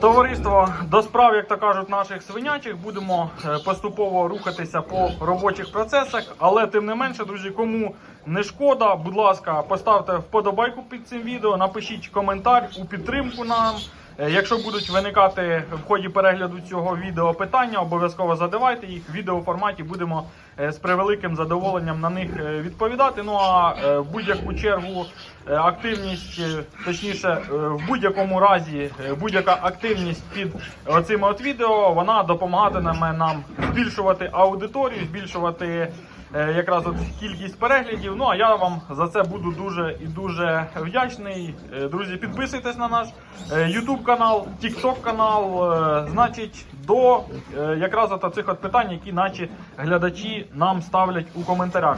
Товариство до справ, як то кажуть, наших свинячих будемо е, поступово рухатися по робочих процесах. Але тим не менше, друзі, кому не шкода, будь ласка, поставте вподобайку під цим відео, напишіть коментар у підтримку нам. Е, Якщо будуть виникати в ході перегляду цього відео питання, обов'язково задавайте їх. В відеоформаті будемо е, з превеликим задоволенням на них е, відповідати. Ну а в будь-яку чергу активність, точніше, в будь-якому разі будь-яка активність під оцими от відео, вона допомагатиме нам збільшувати аудиторію, збільшувати. Е, Якраз от кількість переглядів. Ну а я вам за це буду дуже і дуже вдячний. Е, Друзі, підписуйтесь на наш е, YouTube канал, TikTok канал. Значить, до якраз от цих от питань, які наші глядачі нам ставлять у коментарях.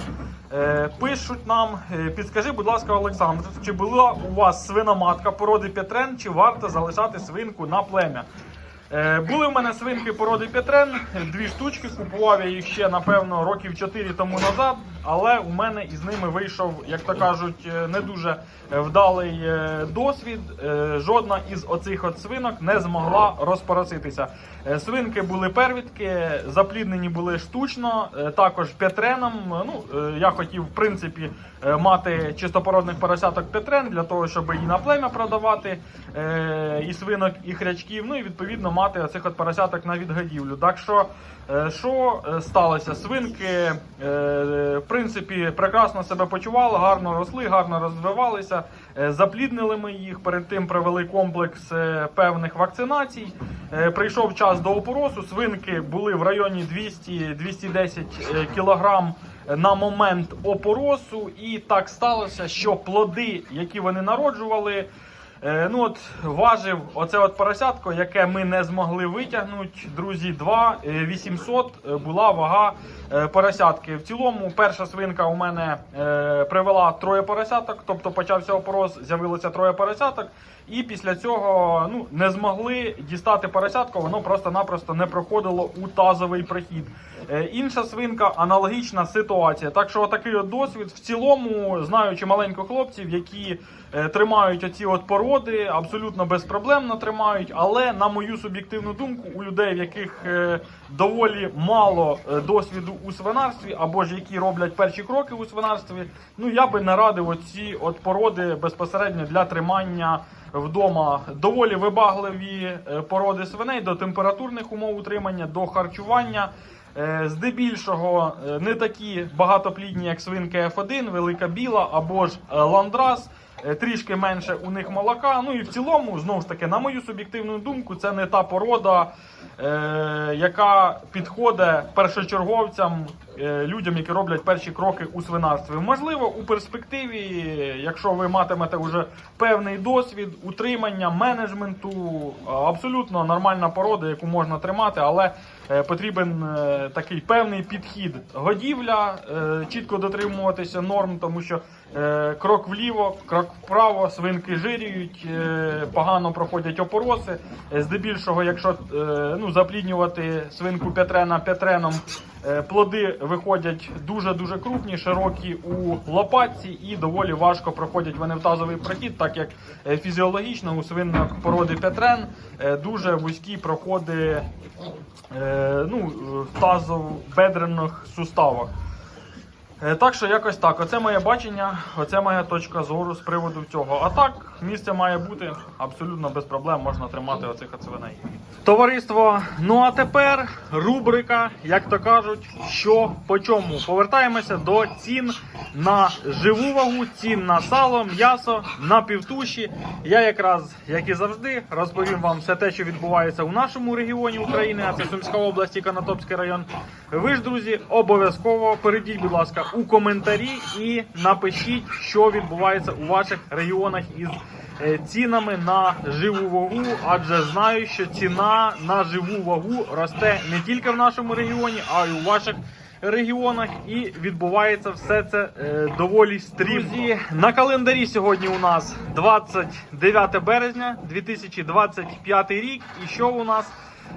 Пишуть нам, підскажи, будь ласка, Олександр, чи була у вас свиноматка породи Петрен, чи варто залишати свинку на плем'я? Е, Були в мене свинки породи Петрен, дві штучки. Купував я їх ще, напевно, років 4 тому назад. Але у мене із ними вийшов, як то кажуть, е, не дуже вдалий е, досвід. Жодна із оцих от свинок не змогла розпороситися. Свинки були первідки, запліднені були штучно, також петреном. Ну, я хотів, в принципі, мати чистопородних поросяток петрен для того, щоб і на плем'я продавати, і свинок, і хрячків. Ну і відповідно мати оцих от поросяток на відгодівлю. Так що, е, що е, сталося? Свинки, е, в принципі, прекрасно себе почували, гарно росли, гарно розвивалися. Запліднили ми їх. Перед тим провели комплекс певних вакцинацій. Прийшов час до опоросу. Свинки були в районі 200-210 е, кілограм на момент опоросу, і так сталося, що плоди, які вони народжували, е, ну от важив оце от поросятко, яке ми не змогли витягнути. Друзі, 2 е, 800 е, була вага е, поросятки. В цілому, перша свинка у мене е, привела троє поросяток, тобто почався опорос, з'явилося троє поросяток. І після цього ну, не змогли дістати поросятко, воно просто-напросто не проходило у тазовий прихід. Е, інша свинка аналогічна ситуація. Так що такий от досвід. В цілому, знаючи маленько хлопців, які е, тримають оці от породи, абсолютно безпроблемно тримають. Але на мою суб'єктивну думку, у людей, в яких е, доволі мало е, досвіду у свинарстві, або ж які роблять перші кроки у свинарстві, ну я би не радив оці от породи безпосередньо для тримання вдома. Доволі вибагливі е, породи свиней до температурних умов утримання, до харчування. Е, Здебільшого е, не такі багатоплідні, як свинка F1, велика біла або ж е, ландрас. Е, Трішки менше у них молока. Ну і в цілому, знову ж таки, на мою суб'єктивну думку, це не та порода, е, яка підходить першочерговцям, людям, які роблять перші кроки у свинарстві. Можливо, у перспективі, якщо ви матимете вже певний досвід утримання, менеджменту, абсолютно нормальна порода, яку можна тримати, але е, потрібен е, такий певний підхід. Годівля, е, чітко дотримуватися норм, тому що е, крок вліво, крок вправо, свинки жирюють, е, погано проходять опороси. Е, Здебільшого, якщо е, ну, запліднювати свинку Петрена Петреном, е, плоди виходять дуже-дуже крупні, широкі у лопатці і доволі важко проходять вони в тазовий прохід, так як е, фізіологічно у свинок породи Петрен е, дуже вузькі проходи е, ну, в тазово-бедрених суставах. Е, Так що якось так. Оце моє бачення, оце моя точка зору з приводу цього. А так, місце має бути абсолютно без проблем, можна тримати оцих от. Товариство, ну а тепер рубрика, як то кажуть, що по чому. Повертаємося до цін на живу вагу, цін на сало, м'ясо, на півтуші. Я якраз, як і завжди, розповім вам все те, що відбувається у нашому регіоні України, а це Сумська область і Конотопський район. Ви ж, друзі, обов'язково перейдіть, будь ласка, у коментарі і напишіть, що відбувається у ваших регіонах із е, цінами на живу вагу, адже знаю, що ціна на живу вагу росте не тільки в нашому регіоні, а й у ваших регіонах. І відбувається все це е, доволі стрімко. Друзі, на календарі сьогодні у нас 29 березня 2025 рік. І що у нас?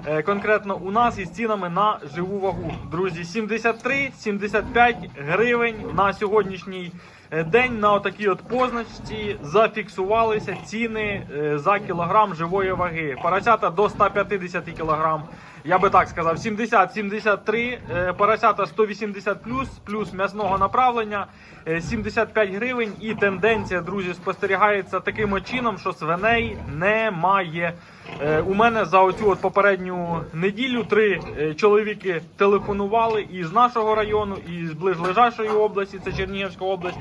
Е, Конкретно у нас із цінами на живу вагу. Друзі, 73-75 гривень на сьогоднішній е, день на отакій от позначці зафіксувалися ціни е, за кілограм живої ваги. Поросята до 150 кілограм. Я би так сказав, 70-73, е, поросята 180 плюс, плюс м'ясного направлення, е, 75 гривень. І тенденція, друзі, спостерігається таким чином, що свиней немає. Е, У мене за оцю от попередню неділю три е, чоловіки телефонували і з нашого району, і з ближлежащої області, це Чернігівська область.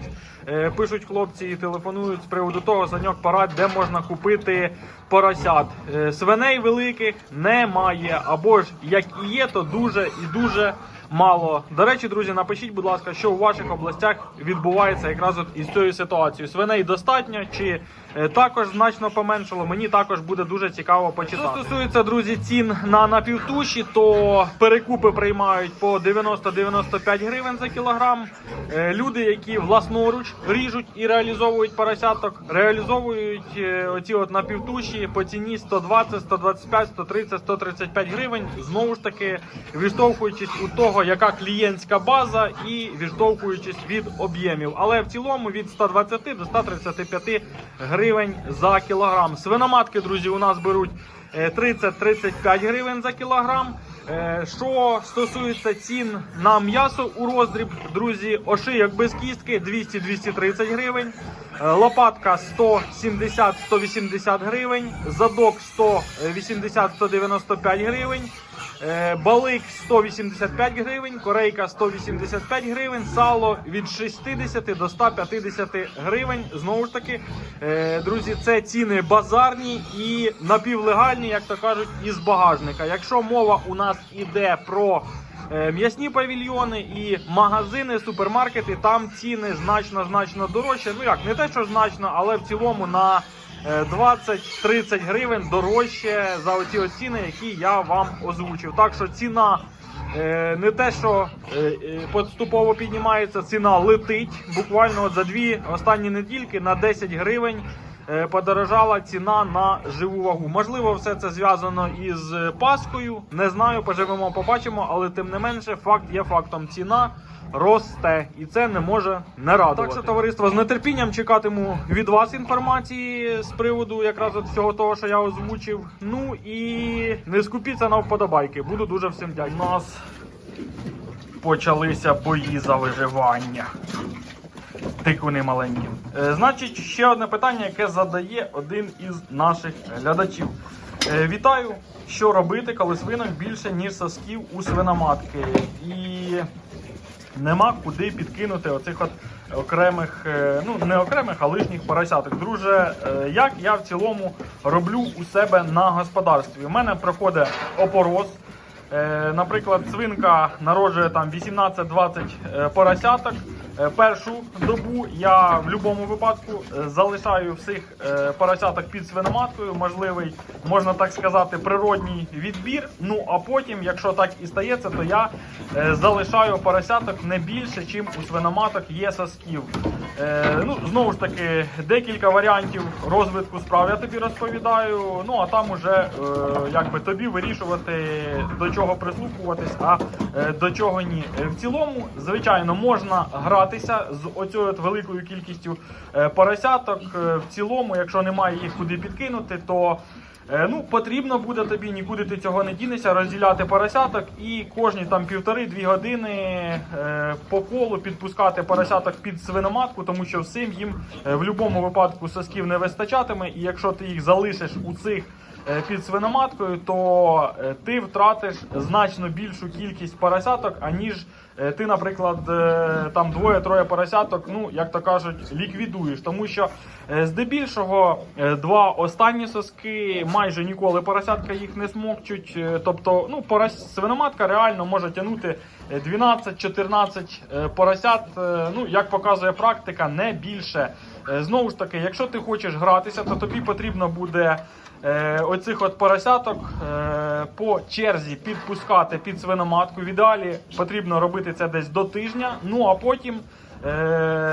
Е, Пишуть хлопці і телефонують з приводу того, саньок парад, де можна купити поросят. Свиней великих немає, або ж як і є, то дуже і дуже мало. До речі, друзі, напишіть, будь ласка, що у ваших областях відбувається якраз от із цією ситуацією. Свиней достатньо чи е, також значно поменшало. Мені також буде дуже цікаво почитати. Що стосується, друзі, цін на напівтуші, то перекупи приймають по 90-95 гривень за кілограм. Е, Люди, які власноруч ріжуть і реалізовують поросяток, реалізовують е, оці от напівтуші по ціні 120, 125, 130, 135 гривень. Знову ж таки, відштовхуючись у того, яка клієнтська база, і відштовхуючись від об'ємів. Але в цілому від 120 до 135 гривень за кілограм. Свиноматки, друзі, у нас беруть е, 30-35 гривень за кілограм. Е, Що стосується цін на м'ясо у роздріб, друзі, ошийок без кістки 200-230 гривень, Е, лопатка 170-180 гривень, задок 180-195 гривень. Е, Балик 185 гривень, корейка 185 гривень, сало від 60 до 150 гривень. Знову ж таки, е, друзі, це ціни базарні і напівлегальні, як то кажуть, із багажника. Якщо мова у нас іде про е, м'ясні павільйони і магазини, супермаркети, там ціни значно значно дорожче. Ну як не те, що значно, але в цілому на 20-30 гривень дорожче за оці оціни, ціни, які я вам озвучив. Так що ціна е, не те, що е, е, поступово піднімається, ціна летить. Буквально от за дві останні недільки на 10 гривень. Е, Подорожала ціна на живу вагу. Можливо, все це зв'язано із е, Паскою. Не знаю, поживемо, побачимо, але тим не менше, факт є фактом. Ціна росте, і це не може не радувати. Так що, товариство, з нетерпінням чекатиму від вас інформації з приводу якраз от всього того, що я озвучив. Ну і не скупіться на вподобайки. Буду дуже всім дякувати. У нас почалися бої за виживання. Тикуни маленькі. Е, значить, ще одне питання, яке задає один із наших глядачів. Е, вітаю! Що робити, коли свинок більше, ніж сосків у свиноматки? І нема куди підкинути оцих от окремих, е, ну не окремих, а лишніх поросяток. Друже, як я в цілому роблю у себе на господарстві? У мене проходить опороз. Е, Наприклад, свинка народжує там 18-20 е, поросяток. Е, Першу добу я в будь-якому випадку залишаю всіх поросяток під свиноматкою, можливий, можна так сказати, природній відбір. Ну а потім, якщо так і стається, то я залишаю поросяток не більше, чим у свиноматок є сосків. Ну, знову ж таки, декілька варіантів розвитку справ я тобі розповідаю. Ну а там уже якби тобі вирішувати до чого прислухуватись, а е, до чого ні. Е, В цілому, звичайно, можна гратися з от великою кількістю е, поросяток. В цілому, якщо немає їх куди підкинути, то Ну, потрібно буде тобі, нікуди ти цього не дінешся, розділяти поросяток і кожні там півтори-дві години е, по колу підпускати поросяток під свиноматку, тому що всім їм в будь-якому випадку сосків не вистачатиме. І якщо ти їх залишиш у цих під свиноматкою, то е, ти втратиш значно більшу кількість поросяток, аніж е, ти, наприклад, е, там двоє-троє поросяток, ну як то кажуть, ліквідуєш. Тому що е, здебільшого е, два останні соски майже ніколи поросятка їх не смокчуть. Е, Тобто, ну порос... свиноматка реально може тягнути е, 12-14 е, поросят. Е, Ну як показує практика, не більше. Е, Знову ж таки, якщо ти хочеш гратися, то тобі потрібно буде. Е, оцих от поросяток е, по черзі підпускати під свиноматку. В ідеалі потрібно робити це десь до тижня. Ну а потім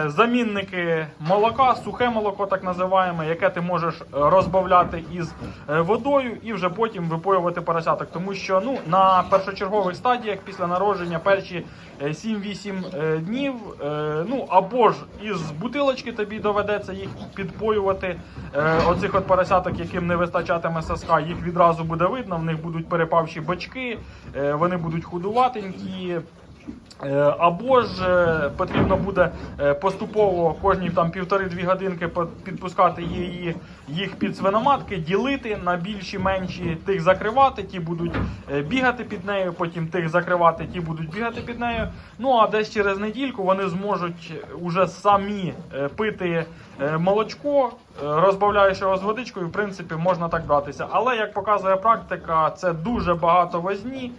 замінники молока, сухе молоко, так називаємо, яке ти можеш е, розбавляти із е, водою і вже потім випоювати поросяток. Тому що ну, на першочергових стадіях після народження перші е, 7-8 е, днів, е, ну або ж із бутилочки тобі доведеться їх підпоювати. Е, Оцих от поросяток, яким не вистачатиме соска, їх відразу буде видно, в них будуть перепавші бочки, е, вони будуть худуватенькі. Е, Або ж е, потрібно буде е, поступово кожні там півтори-дві годинки підпускати її, їх під свиноматки, ділити на більші, менші, тих закривати, ті будуть бігати під нею, потім тих закривати, ті будуть бігати під нею. Ну а десь через недільку вони зможуть уже самі пити молочко, розбавляючи його з водичкою, в принципі, можна так братися. Але як показує практика, це дуже багато возні.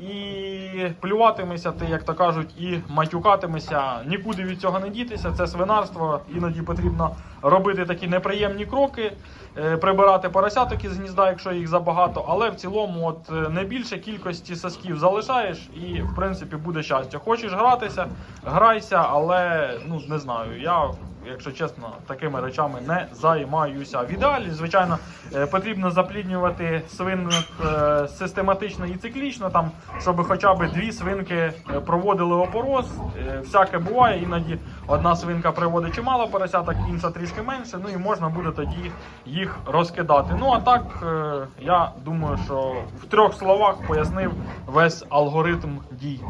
І плюватимешся ти, як то кажуть, і матюкатимешся. Нікуди від цього не дітися. Це свинарство. Іноді потрібно робити такі неприємні кроки, е, прибирати поросяток із гнізда, якщо їх забагато. Але в цілому, от е, не більше кількості сосків залишаєш, і в принципі буде щастя. Хочеш гратися, грайся, але ну не знаю. Я якщо чесно, такими речами не займаюся. В ідеалі, звичайно, е, потрібно запліднювати свинок е, систематично і циклічно, там, щоб хоча б дві свинки е, проводили опороз. Всяке буває, іноді одна свинка приводить чимало поросяток, інша трішки менше, ну і можна буде тоді їх розкидати. Ну а так, я думаю, що в трьох словах пояснив весь алгоритм дій.